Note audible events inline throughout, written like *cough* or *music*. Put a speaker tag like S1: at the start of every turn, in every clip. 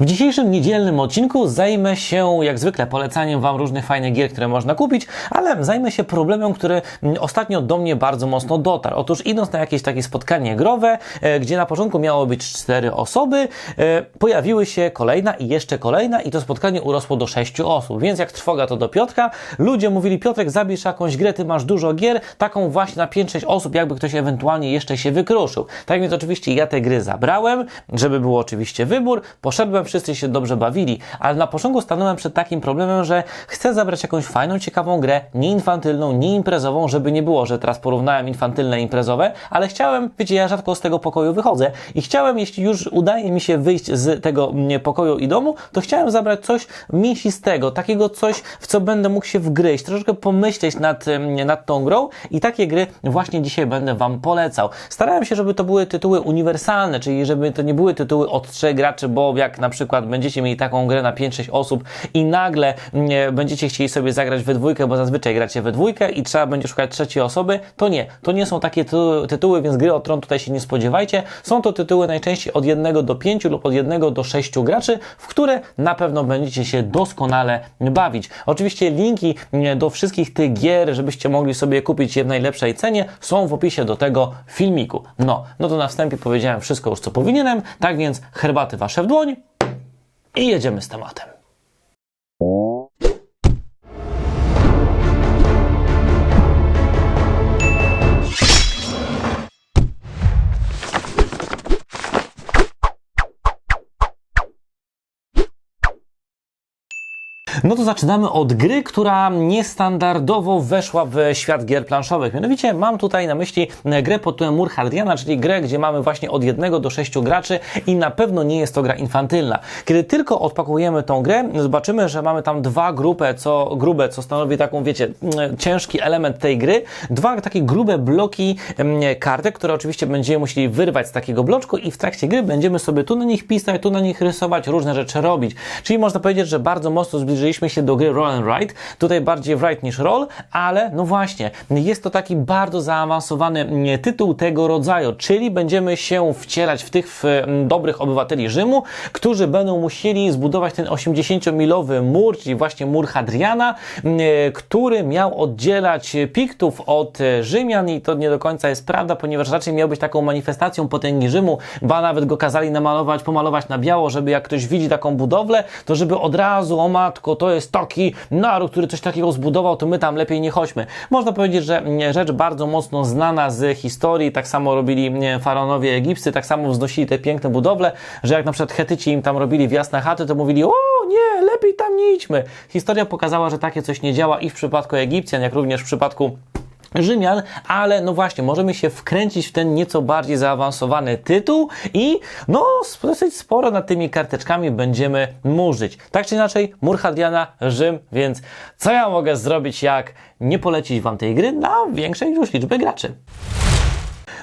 S1: W dzisiejszym niedzielnym odcinku zajmę się, jak zwykle, polecaniem Wam różnych fajnych gier, które można kupić, ale zajmę się problemem, który mm, ostatnio do mnie bardzo mocno dotarł. Otóż idąc na jakieś takie spotkanie growe, e, gdzie na początku miało być cztery osoby, e, pojawiły się kolejna i jeszcze kolejna i to spotkanie urosło do sześciu osób. Więc jak trwoga to do Piotrka, ludzie mówili, Piotrek zabierz jakąś grę, ty masz dużo gier, taką właśnie na 5-6 osób, jakby ktoś ewentualnie jeszcze się wykruszył. Tak więc oczywiście ja te gry zabrałem, żeby był oczywiście wybór, poszedłem, wszyscy się dobrze bawili, ale na początku stanąłem przed takim problemem, że chcę zabrać jakąś fajną, ciekawą grę, nie infantylną, nie imprezową, żeby nie było, że teraz porównałem infantylne i imprezowe, ale chciałem, wiecie, ja rzadko z tego pokoju wychodzę i chciałem, jeśli już udaje mi się wyjść z tego mm, pokoju i domu, to chciałem zabrać coś mięsistego, takiego coś, w co będę mógł się wgryźć, troszeczkę pomyśleć nad, em, nad tą grą i takie gry właśnie dzisiaj będę Wam polecał. Starałem się, żeby to były tytuły uniwersalne, czyli żeby to nie były tytuły od trzech graczy, bo jak na przykład będziecie mieli taką grę na 5-6 osób i nagle mm, będziecie chcieli sobie zagrać we dwójkę, bo zazwyczaj gracie we dwójkę i trzeba będzie szukać trzeciej osoby, to nie. To nie są takie tytuły, tytuły więc gry o tron tutaj się nie spodziewajcie. Są to tytuły najczęściej od 1 do 5 lub od 1 do 6 graczy, w które na pewno będziecie się doskonale bawić. Oczywiście linki mm, do wszystkich tych gier, żebyście mogli sobie kupić je w najlepszej cenie, są w opisie do tego filmiku. No, no to na wstępie powiedziałem wszystko już, co powinienem, tak więc herbaty wasze w dłoń i jedziemy z tematem. No to zaczynamy od gry, która niestandardowo weszła w świat gier planszowych. Mianowicie mam tutaj na myśli grę pod tytułem Mur Hadriana, czyli grę, gdzie mamy właśnie od 1 do 6 graczy i na pewno nie jest to gra infantylna. Kiedy tylko odpakujemy tą grę, zobaczymy, że mamy tam dwa grupę, co, grube, co stanowi taką, wiecie, ciężki element tej gry. Dwa takie grube bloki em, kartek, które oczywiście będziemy musieli wyrwać z takiego bloczku i w trakcie gry będziemy sobie tu na nich pisać, tu na nich rysować, różne rzeczy robić. Czyli można powiedzieć, że bardzo mocno zbliżyliśmy się do gry Roll and Ride. Tutaj bardziej write niż roll, ale no właśnie, jest to taki bardzo zaawansowany mm, tytuł tego rodzaju, czyli będziemy się wcielać w tych w, mm, dobrych obywateli Rzymu, którzy będą musieli zbudować ten 80-milowy mur, czyli właśnie mur Hadriana, mm, który miał oddzielać Piktów od e, Rzymian i to nie do końca jest prawda, ponieważ raczej miał być taką manifestacją potęgi Rzymu, ba nawet go kazali namalować, pomalować na biało, żeby jak ktoś widzi taką budowlę, to żeby od razu, o matko, to jest taki naród, który coś takiego zbudował, to my tam lepiej nie chodźmy. Można powiedzieć, że mm, rzecz bardzo mocno znana z historii, tak samo robili mm, faraonowie egipscy, tak samo wznosili te piękne budowle, że jak na przykład Hetyci im tam robili wjazd chaty, to mówili, o nie, lepiej tam nie idźmy. Historia pokazała, że takie coś nie działa i w przypadku Egipcjan, jak również w przypadku Rzymian, ale no właśnie, możemy się wkręcić w ten nieco bardziej zaawansowany tytuł i no dosyć sporo nad tymi karteczkami będziemy murzyć. Tak czy inaczej, mur Hadriana, Rzym, więc co ja mogę zrobić, jak nie polecić Wam tej gry na większej już liczbę graczy?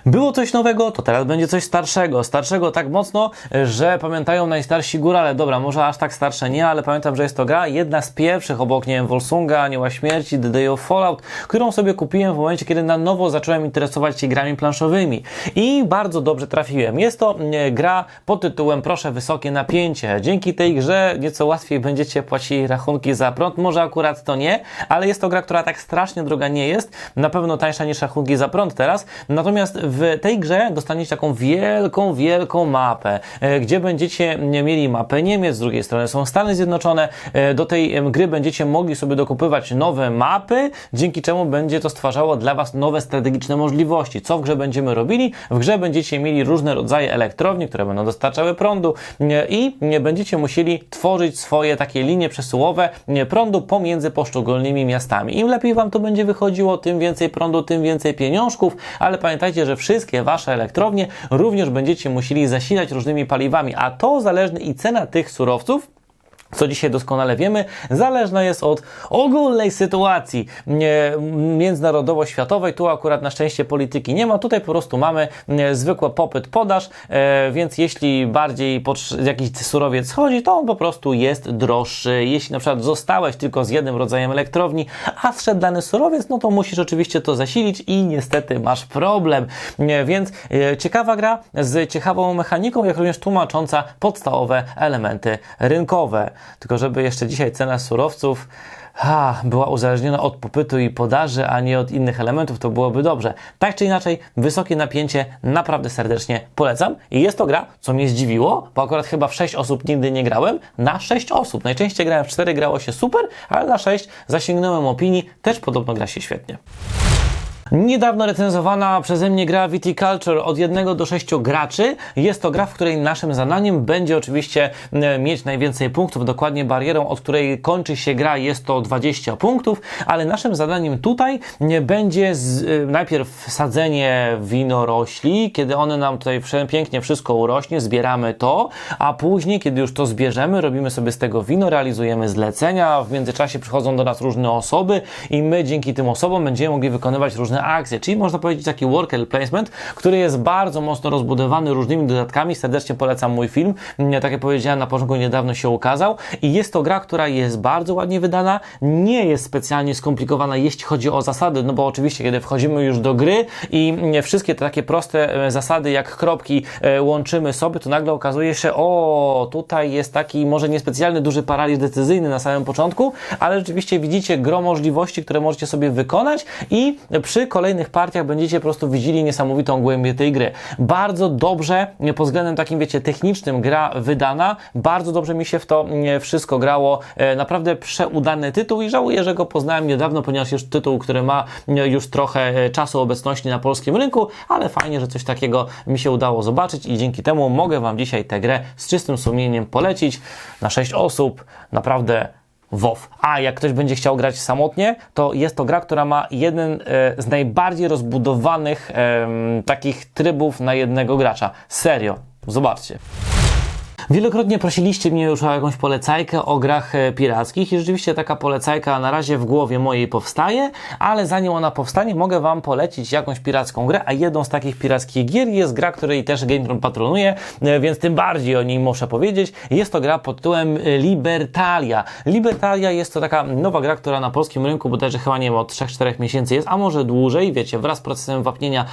S1: Było coś nowego, to teraz będzie coś starszego. Starszego tak mocno, że pamiętają najstarsi górale. Dobra, może aż tak starsze nie, ale pamiętam, że jest to gra jedna z pierwszych obok, nie wiem, Volsunga, Anioła Śmierci, The Day of Fallout, którą sobie kupiłem w momencie, kiedy na nowo zacząłem interesować się grami planszowymi. I bardzo dobrze trafiłem. Jest to gra pod tytułem Proszę Wysokie Napięcie. Dzięki tej grze nieco łatwiej będziecie płacili rachunki za prąd. Może akurat to nie, ale jest to gra, która tak strasznie droga nie jest. Na pewno tańsza niż rachunki za prąd teraz. Natomiast w tej grze dostaniecie taką wielką, wielką mapę, e, gdzie będziecie mieli mapę Niemiec, z drugiej strony są Stany Zjednoczone. E, Do tej gry będziecie mogli sobie dokupywać nowe mapy, dzięki czemu będzie to stwarzało dla Was nowe strategiczne możliwości. Co w grze będziemy robili? W grze będziecie mieli różne rodzaje elektrowni, które będą dostarczały prądu e, i będziecie musieli tworzyć swoje takie linie przesyłowe prądu pomiędzy poszczególnymi miastami. Im lepiej Wam to będzie wychodziło, tym więcej prądu, tym więcej pieniążków, ale pamiętajcie, że wszystkie Wasze elektrownie również będziecie musieli zasilać różnymi paliwami, a to zależne i cena tych surowców co dzisiaj doskonale wiemy, zależna jest od ogólnej sytuacji międzynarodowo-światowej. Tu akurat na szczęście polityki nie ma. Tutaj po prostu mamy zwykły popyt, podaż, e, więc jeśli bardziej jakiś surowiec chodzi, to on po prostu jest droższy. Jeśli na przykład zostałeś tylko z jednym rodzajem elektrowni, a wszedł dany surowiec, no to musisz oczywiście to zasilić i niestety masz problem. Więc e, ciekawa gra z ciekawą mechaniką, jak również tłumacząca podstawowe elementy rynkowe. Tylko żeby jeszcze dzisiaj cena surowców ha, była uzależniona od popytu i podaży, a nie od innych elementów, to byłoby dobrze. Tak czy inaczej, wysokie napięcie naprawdę serdecznie polecam. I jest to gra, co mnie zdziwiło, bo akurat chyba w 6 osób nigdy nie grałem, na 6 osób. Najczęściej grałem w 4, grało się super, ale na 6 zasięgnąłem opinii, też podobno gra się świetnie. Niedawno recenzowana przeze mnie gra Viticulture od 1 do 6 graczy. Jest to gra, w której naszym zadaniem będzie oczywiście mieć najwięcej punktów. Dokładnie barierą, od której kończy się gra jest to 20 punktów, ale naszym zadaniem tutaj będzie z, e, najpierw sadzenie winorośli, kiedy one nam tutaj pięknie wszystko urośnie, zbieramy to, a później, kiedy już to zbierzemy, robimy sobie z tego wino, realizujemy zlecenia, w międzyczasie przychodzą do nas różne osoby i my dzięki tym osobom będziemy mogli wykonywać różne akcje, czyli można powiedzieć taki worker placement, który jest bardzo mocno rozbudowany różnymi dodatkami. Serdecznie polecam mój film. Mm, Tak jak powiedziałem na początku, niedawno się ukazał i jest to gra, która jest bardzo ładnie wydana, nie jest specjalnie skomplikowana, jeśli chodzi o zasady, no bo oczywiście, kiedy wchodzimy już do gry i mm, wszystkie te takie proste e, zasady, jak kropki e, łączymy sobie, to nagle okazuje się, o, tutaj jest taki może niespecjalny duży paraliż decyzyjny na samym początku, ale rzeczywiście widzicie gro możliwości, które możecie sobie wykonać i przy kolejnych partiach będziecie po prostu widzieli niesamowitą głębię tej gry. Bardzo dobrze e, pod względem takim, wiecie, technicznym gra wydana, bardzo dobrze mi się w to e, wszystko grało, E, naprawdę przeudany tytuł i żałuję, że go poznałem niedawno, ponieważ jest tytuł, który ma już trochę czasu obecności na polskim rynku, ale fajnie, że coś takiego mi się udało zobaczyć i dzięki temu mogę Wam dzisiaj tę grę z czystym sumieniem polecić na 6 osób. Naprawdę WoW. A jak ktoś będzie chciał grać samotnie, to jest to gra, która ma jeden e, z najbardziej rozbudowanych takich trybów na jednego gracza. Serio. Zobaczcie. Wielokrotnie prosiliście mnie już o jakąś polecajkę o grach e, pirackich i rzeczywiście taka polecajka na razie w głowie mojej powstaje, ale zanim ona powstanie, mogę Wam polecić jakąś piracką grę, a jedną z takich pirackich gier jest gra, której też GameTron patronuje, e, więc tym bardziej o niej muszę powiedzieć. Jest to gra pod tytułem e, Libertalia. Libertalia jest to taka nowa gra, która na polskim rynku bodajże chyba nie wiem, od 3-4 miesięcy jest, a może dłużej, wiecie, wraz z procesem wapnienia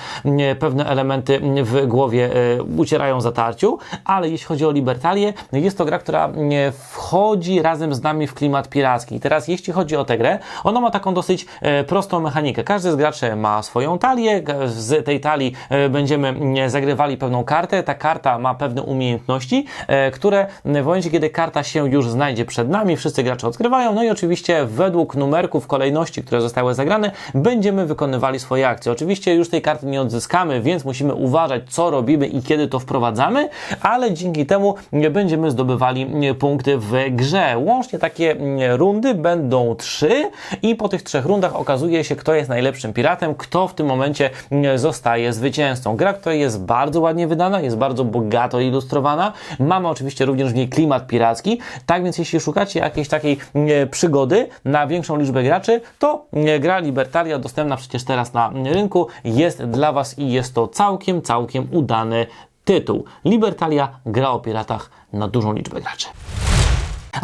S1: pewne elementy w głowie ucierają zatarciu, ale jeśli chodzi o Libertalię, jest to gra, która wchodzi razem z nami w klimat piracki. I teraz jeśli chodzi o tę grę, ona ma taką dosyć e, prostą mechanikę. Każdy z graczy ma swoją talię, z tej talii e, będziemy m, zagrywali pewną kartę, ta karta ma pewne umiejętności, e, które w momencie, kiedy karta się już znajdzie przed nami, wszyscy gracze odkrywają, no i oczywiście według numerków kolejności, które zostały zagrane, będziemy wykonywali swoje akcje. Oczywiście już tej karty nie odzyskamy, więc musimy uważać, co robimy i kiedy to wprowadzamy, ale dzięki temu będziemy zdobywali punkty w grze. Łącznie takie rundy będą trzy i po tych trzech rundach okazuje się, kto jest najlepszym piratem, kto w tym momencie zostaje zwycięzcą. Gra, która jest bardzo ładnie wydana, jest bardzo bogato ilustrowana. Mamy oczywiście również w niej klimat piracki. Tak więc jeśli szukacie jakiejś takiej przygody na większą liczbę graczy, to gra Libertalia dostępna przecież teraz na rynku jest dla Was i jest to całkiem, całkiem udany tytuł. Libertalia gra o piratach na dużą liczbę graczy.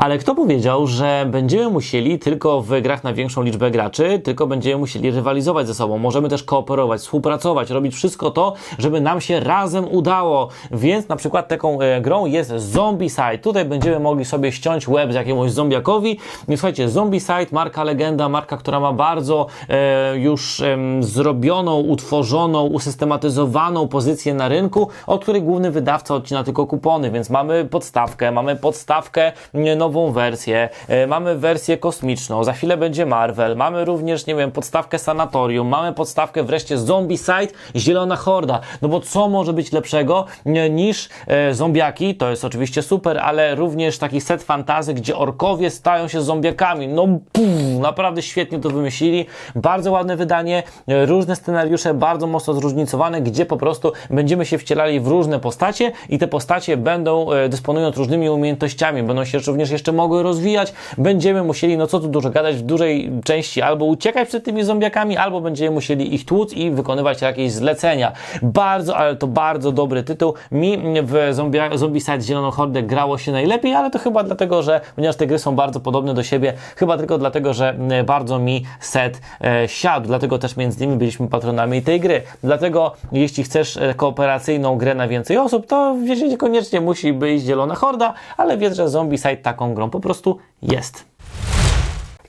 S1: Ale kto powiedział, że będziemy musieli tylko w grach na większą liczbę graczy, tylko będziemy musieli rywalizować ze sobą. Możemy też kooperować, współpracować, robić wszystko to, żeby nam się razem udało. Więc na przykład taką e, grą jest Zombicide. Tutaj będziemy mogli sobie ściąć łeb z jakiemuś zombiakowi. I słuchajcie, Zombicide, marka legenda, marka, która ma bardzo e, już em, zrobioną, utworzoną, usystematyzowaną pozycję na rynku, od której główny wydawca odcina tylko kupony, więc mamy podstawkę, mamy podstawkę nie, nową wersję, e, mamy wersję kosmiczną, za chwilę będzie Marvel, mamy również, nie wiem, podstawkę Sanatorium, mamy podstawkę wreszcie Zombicide, Zielona Horda, no bo co może być lepszego niż e, zombiaki, to jest oczywiście super, ale również taki set fantazy, gdzie orkowie stają się zombiakami, no puf, naprawdę świetnie to wymyślili, bardzo ładne wydanie, e, różne scenariusze, bardzo mocno zróżnicowane, gdzie po prostu będziemy się wcielali w różne postacie i te postacie będą, dysponując różnymi umiejętnościami, będą się również też jeszcze mogły rozwijać, będziemy musieli, no co tu dużo gadać, w dużej części albo uciekać przed tymi zombiakami, albo będziemy musieli ich tłuc i wykonywać jakieś zlecenia. Bardzo, ale to bardzo dobry tytuł. Mi w Zombie, Zombicide Zieloną Hordę grało się najlepiej, ale to chyba dlatego, że ponieważ te gry są bardzo podobne do siebie, chyba tylko dlatego, że mm, bardzo mi set e, siadł, dlatego też między innymi byliśmy patronami tej gry. Dlatego jeśli chcesz e, kooperacyjną grę na więcej osób, to wiesz, niekoniecznie musi być Zielona Horda, ale wiesz, że Zombicide taką grą po prostu jest.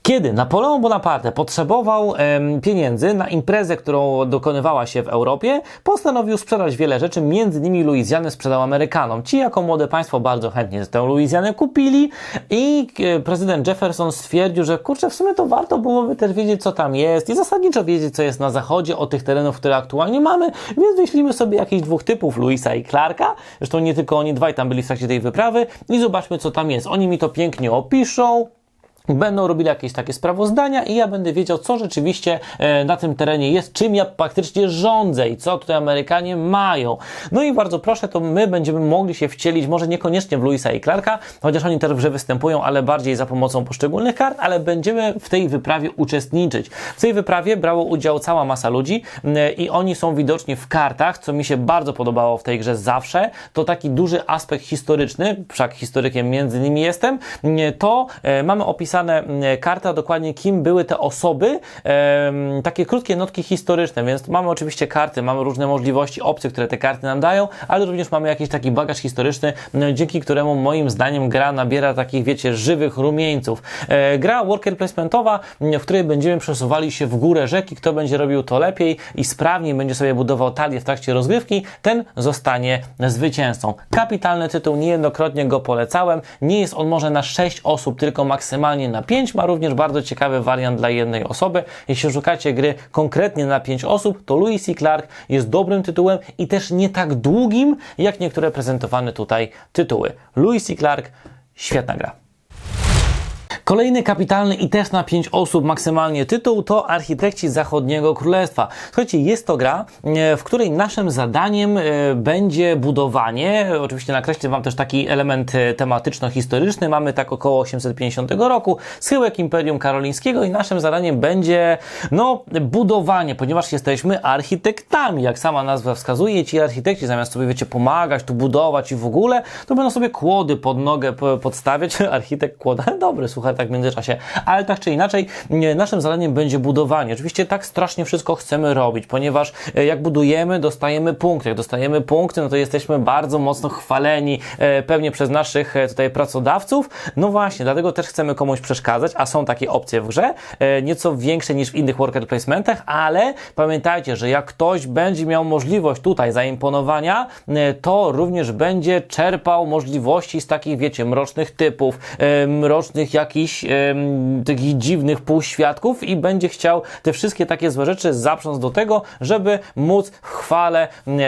S1: Kiedy? Napoleon Bonaparte potrzebował pieniędzy na imprezę, którą dokonywała się w Europie, postanowił sprzedać wiele rzeczy, między innymi Luizjanę sprzedał Amerykanom. Ci jako młode państwo bardzo chętnie tę Luizjanę kupili i e, prezydent Jefferson stwierdził, że kurczę, w sumie to warto byłoby też wiedzieć, co tam jest i zasadniczo wiedzieć, co jest na zachodzie od tych terenów, które aktualnie mamy, więc wyślimy sobie jakichś dwóch typów, Louisa i Clarka, zresztą nie tylko oni dwaj tam byli w trakcie tej wyprawy. I zobaczmy, co tam jest. Oni mi to pięknie opiszą, Będą robili jakieś takie sprawozdania i ja będę wiedział, co rzeczywiście e, na tym terenie jest, czym ja praktycznie rządzę i co tutaj Amerykanie mają. No i bardzo proszę, to my będziemy mogli się wcielić, może niekoniecznie w Louisa i Clarka, chociaż oni też występują, ale bardziej za pomocą poszczególnych kart, ale będziemy w tej wyprawie uczestniczyć. W tej wyprawie brało udział cała masa ludzi i oni są widoczni w kartach, co mi się bardzo podobało w tej grze zawsze. To taki duży aspekt historyczny, wszak historykiem między nimi jestem, to e, mamy opisane mm, karty, a dokładnie kim były te osoby, takie krótkie notki historyczne, więc mamy oczywiście karty, mamy różne możliwości, opcje, które te karty nam dają, ale również mamy jakiś taki bagaż historyczny, m, dzięki któremu moim zdaniem gra nabiera takich, wiecie, żywych rumieńców. E, gra worker placementowa, m, w której będziemy przesuwali się w górę rzeki, kto będzie robił to lepiej i sprawniej będzie sobie budował talię w trakcie rozgrywki, ten zostanie zwycięzcą. Kapitalny tytuł, niejednokrotnie go polecałem, nie jest on może na 6 osób, tylko maksymalnie na 5, ma również bardzo ciekawy wariant dla jednej osoby. Jeśli szukacie gry konkretnie na 5 osób, to Louis C. Clark jest dobrym tytułem i też nie tak długim, jak niektóre prezentowane tutaj tytuły. Louis C. Clark, świetna gra. Kolejny kapitalny i też na 5 osób maksymalnie tytuł to Architekci Zachodniego Królestwa. Słuchajcie, jest to gra, e, w której naszym zadaniem e, będzie budowanie. Oczywiście nakreślę Wam też taki element e, tematyczno-historyczny. Mamy tak około 850 roku, schyłek Imperium Karolińskiego i naszym zadaniem będzie no, budowanie, ponieważ jesteśmy architektami. Jak sama nazwa wskazuje, ci architekci zamiast sobie, wiecie, pomagać, tu budować i w ogóle, to będą sobie kłody pod nogę podstawiać. *laughs* Architekt kłoda, dobry, słuchaj, tak w międzyczasie. Ale tak czy inaczej, naszym zadaniem będzie budowanie. Oczywiście tak strasznie wszystko chcemy robić, ponieważ e, jak budujemy, dostajemy punkty. Jak dostajemy punkty, no to jesteśmy bardzo mocno chwaleni e, pewnie przez naszych e, tutaj pracodawców. No właśnie, dlatego też chcemy komuś przeszkadzać, a są takie opcje w grze, nieco większe niż w innych worker placementach, ale pamiętajcie, że jak ktoś będzie miał możliwość tutaj zaimponowania, to również będzie czerpał możliwości z takich, wiecie, mrocznych typów, mrocznych jakichś em, takich dziwnych półświadków i będzie chciał te wszystkie takie złe rzeczy zaprząc do tego, żeby móc w chwale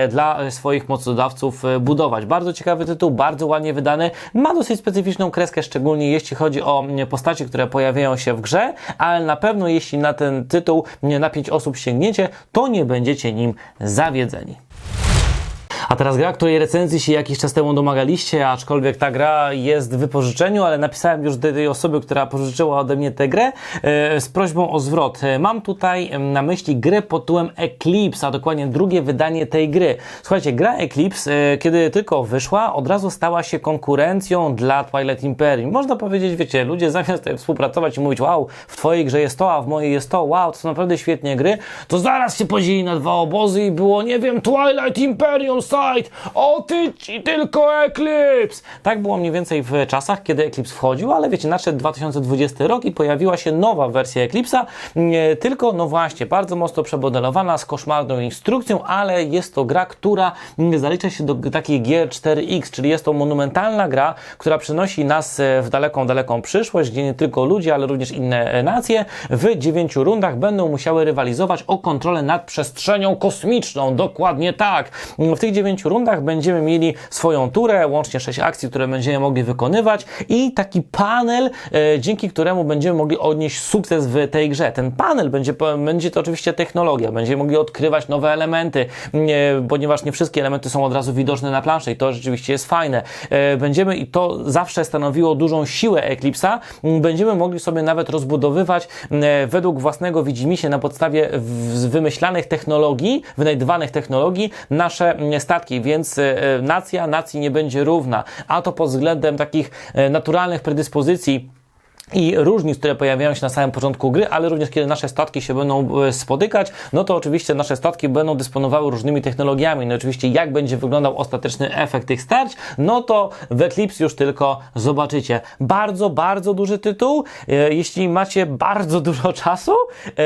S1: dla swoich mocodawców e, budować. Bardzo ciekawy tytuł, bardzo ładnie wydany, ma dosyć specyficzną kreskę, szczególnie jeśli chodzi o postaci, które pojawiają się w grze, ale na pewno jeśli na ten tytuł na 5 osób sięgniecie, to nie będziecie nim zawiedzeni. A teraz gra, której recenzji się jakiś czas temu domagaliście, aczkolwiek ta gra jest w wypożyczeniu, ale napisałem już do tej osoby, która pożyczyła ode mnie tę grę e, z prośbą o zwrot. E, Mam tutaj na myśli grę pod tytułem Eclipse, a dokładnie drugie wydanie tej gry. Słuchajcie, gra Eclipse, e, kiedy tylko wyszła, od razu stała się konkurencją dla Twilight Imperium. Można powiedzieć, wiecie, ludzie *laughs* zamiast współpracować i mówić, wow, w twojej grze jest to, a w mojej jest to, wow, to są naprawdę świetnie gry, to zaraz się podzieli na dwa obozy i było, nie wiem, Twilight Imperium side, o ty ci tylko Eclipse. Tak było mniej więcej w czasach, kiedy Eclipse wchodził, ale wiecie, nadszedł 2020 rok i pojawiła się nowa wersja Eclipse'a, tylko, no właśnie, bardzo mocno przemodelowana, z koszmarną instrukcją, ale jest to gra, która zalicza się do takiej gier 4X, czyli jest to monumentalna gra, która przenosi nas e, w daleką, daleką przyszłość, gdzie nie tylko ludzie, ale również inne e, nacje w dziewięciu rundach będą musiały rywalizować o kontrolę nad przestrzenią kosmiczną. Dokładnie tak. W tych dziewięciu rundach będziemy mieli swoją turę, łącznie sześć akcji, które będziemy mogli wykonywać i taki panel, e, dzięki któremu będziemy mogli odnieść sukces w tej grze. Ten panel będzie, będzie to oczywiście technologia, będziemy mogli odkrywać nowe elementy, nie, ponieważ nie wszystkie elementy są od razu widoczne na planszy i to rzeczywiście jest fajne. E, będziemy, i to zawsze stanowiło dużą siłę Eclipse'a, m, będziemy mogli sobie nawet rozbudowywać e, według własnego widzimisię na podstawie wymyślanych technologii, wynajdywanych technologii nasze m, statki, więc e, nacja nacji nie będzie równa, a to pod względem takich e, naturalnych predyspozycji i różnic, które pojawiają się na samym początku gry, ale również kiedy nasze statki się będą e, spotykać, no to oczywiście nasze statki będą dysponowały różnymi technologiami. No oczywiście jak będzie wyglądał ostateczny efekt tych starć, no to w Eclipse już tylko zobaczycie. Bardzo, bardzo duży tytuł. Jeśli macie bardzo dużo czasu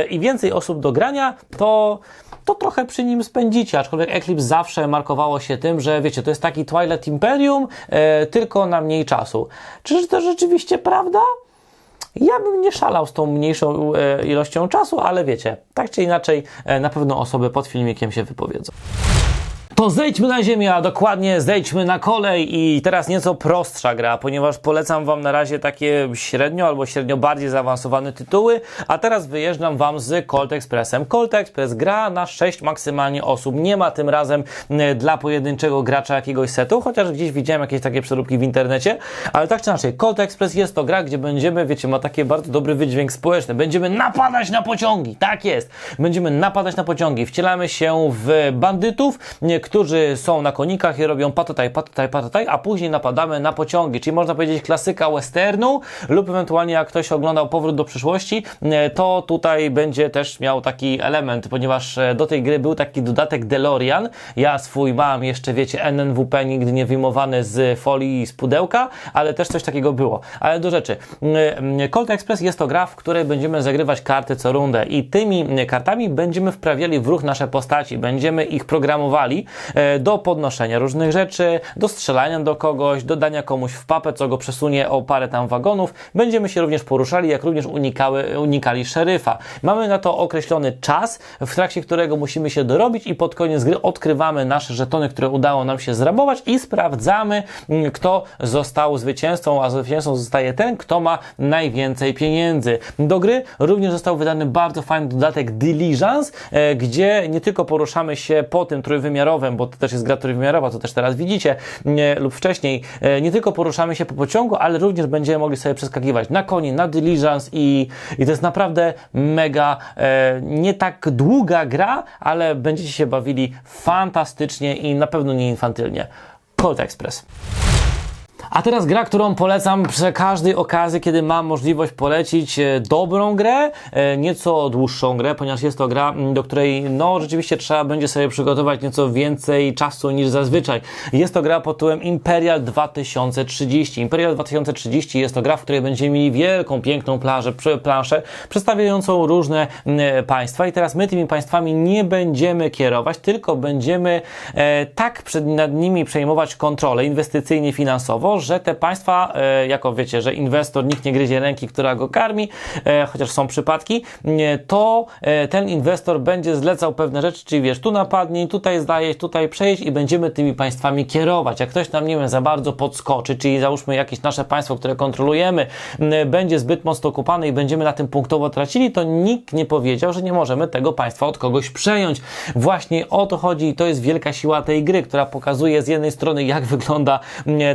S1: i więcej osób do grania, to to trochę przy nim spędzicie, aczkolwiek Eclipse zawsze markowało się tym, że wiecie, to jest taki Twilight Imperium, e, tylko na mniej czasu. Czyż to rzeczywiście prawda? Ja bym nie szalał z tą mniejszą e, ilością czasu, ale wiecie, tak czy inaczej, e, na pewno osoby pod filmikiem się wypowiedzą. To zejdźmy na ziemię, a dokładnie zejdźmy na kolej. I teraz nieco prostsza gra, ponieważ polecam Wam na razie takie średnio albo średnio bardziej zaawansowane tytuły, a teraz wyjeżdżam Wam z Colt Expressem. Colt Express gra na 6 maksymalnie osób, nie ma tym razem e, dla pojedynczego gracza jakiegoś setu, chociaż gdzieś widziałem jakieś takie przeróbki w internecie, ale tak czy inaczej, Colt Express jest to gra, gdzie będziemy, wiecie, ma taki bardzo dobry wydźwięk społeczny, będziemy napadać na pociągi, tak jest, będziemy napadać na pociągi, wcielamy się w bandytów, którzy są na konikach i robią patotaj, patotaj, patotaj, a później napadamy na pociągi, czyli można powiedzieć klasyka westernu lub ewentualnie jak ktoś oglądał Powrót do przyszłości, e, to tutaj będzie też miał taki element, ponieważ e, do tej gry był taki dodatek DeLorean. Ja swój mam jeszcze, wiecie, NNWP nigdy nie wyjmowany z folii z pudełka, ale też coś takiego było. Ale do rzeczy. Mm, Colt Express jest to gra, w której będziemy zagrywać karty co rundę i tymi mm, kartami będziemy wprawiali w ruch nasze postaci, będziemy ich programowali do podnoszenia różnych rzeczy, do strzelania do kogoś, do dania komuś w papę, co go przesunie o parę tam wagonów. Będziemy się również poruszali, jak również unikały, unikali szeryfa. Mamy na to określony czas, w trakcie którego musimy się dorobić i pod koniec gry odkrywamy nasze żetony, które udało nam się zrabować i sprawdzamy, mm, kto został zwycięzcą, a zwycięzcą zostaje ten, kto ma najwięcej pieniędzy. Do gry również został wydany bardzo fajny dodatek Diligence, e, gdzie nie tylko poruszamy się po tym trójwymiarowym, bo to też jest gra trójwymiarowa, co też teraz widzicie, nie, lub wcześniej, e, nie tylko poruszamy się po pociągu, ale również będziemy mogli sobie przeskakiwać na koni, na Diligence i, i to jest naprawdę mega, e, nie tak długa gra, ale będziecie się bawili fantastycznie i na pewno nie infantylnie. Colt Express. A teraz gra, którą polecam przy każdej okazji, kiedy mam możliwość polecić e, dobrą grę, e, nieco dłuższą grę, ponieważ jest to gra, m, do której no rzeczywiście trzeba będzie sobie przygotować nieco więcej czasu niż zazwyczaj. Jest to gra pod tytułem Imperial 2030. Imperial 2030 jest to gra, w której będziemy mieli wielką, piękną plażę, planszę przedstawiającą różne m, państwa i teraz my tymi państwami nie będziemy kierować, tylko będziemy e, tak przed, nad nimi przejmować kontrolę inwestycyjnie, finansowo, że te państwa, e, jako wiecie, że inwestor, nikt nie gryzie ręki, która go karmi, e, chociaż są przypadki, nie, to e, ten inwestor będzie zlecał pewne rzeczy, czyli wiesz, tu napadnij, tutaj zdajeś, tutaj przejdź i będziemy tymi państwami kierować. Jak ktoś nam, nie wiem, za bardzo podskoczy, czyli załóżmy jakieś nasze państwo, które kontrolujemy, będzie zbyt mocno okupane i będziemy na tym punktowo tracili, to nikt nie powiedział, że nie możemy tego państwa od kogoś przejąć. Właśnie o to chodzi i to jest wielka siła tej gry, która pokazuje z jednej strony, jak wygląda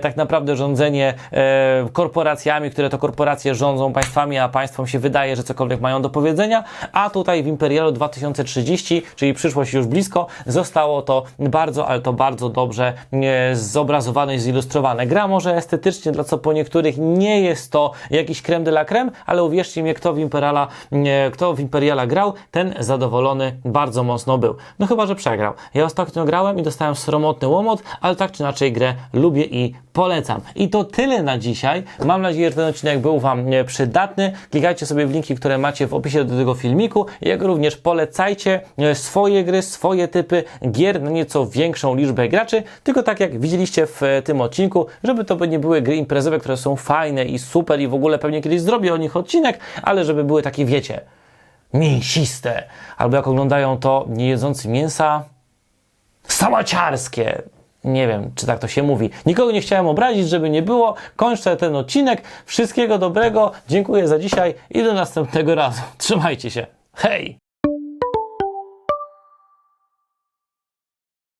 S1: tak naprawdę rządzenie e, korporacjami, które to korporacje rządzą państwami, a państwom się wydaje, że cokolwiek mają do powiedzenia, a tutaj w Imperialu 2030, czyli przyszłość już blisko, zostało to bardzo, ale to bardzo dobrze e, zobrazowane i zilustrowane. Gra może estetycznie, dla co po niektórych nie jest to jakiś creme de la creme, ale uwierzcie mi, kto w Imperiala, e, kto w Imperiala grał, ten zadowolony bardzo mocno był. No chyba, że przegrał. Ja ostatnio grałem i dostałem sromotny łomot, ale tak czy inaczej grę lubię i polecam. I to tyle na dzisiaj. Mam nadzieję, że ten odcinek był Wam e, przydatny. Klikajcie sobie w linki, które macie w opisie do tego filmiku, jak również polecajcie e, swoje gry, swoje typy gier na nieco większą liczbę graczy, tylko tak jak widzieliście w e, tym odcinku, żeby to nie były gry imprezowe, które są fajne i super i w ogóle pewnie kiedyś zrobię o nich odcinek, ale żeby były takie, wiecie, mięsiste. Albo jak oglądają to nie jedzący mięsa, sałaciarskie. Nie wiem, czy tak to się mówi. Nikogo nie chciałem obrazić, żeby nie było. Kończę ten odcinek. Wszystkiego dobrego. Dziękuję za dzisiaj i do następnego razu. *laughs* Trzymajcie się. Hej!